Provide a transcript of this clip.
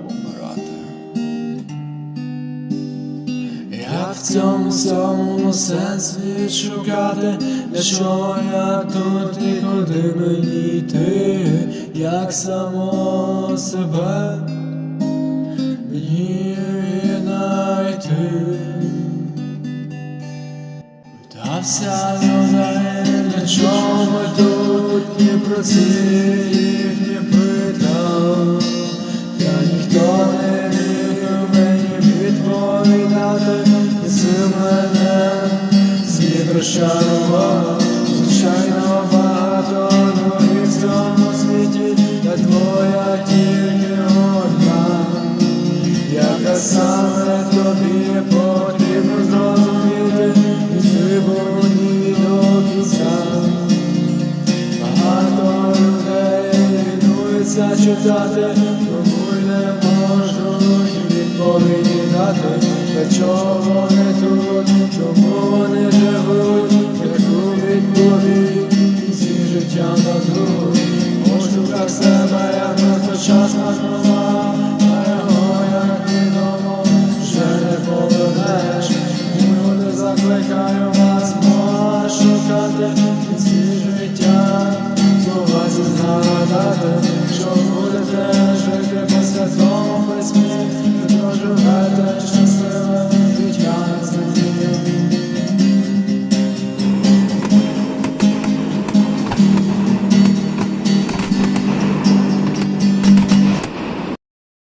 треба вмирати. Як в цьому самому сенс відшукати, для чого я тут і куди мені йти, як само себе мені віднайти. Питався за для чого ми тут, ні про ці звичайно багато нових в цьому світі, та твоя тільки одна, яка саме тобі потрібно зрозуміти, і ти до кінця. Багато людей лінуються читати, тому й не можуть відповіді дати, для чого вони тут, так себе, як безпечна була, та його, як відомо, вже не повернеш. Люди закликаю вас, мова шукати.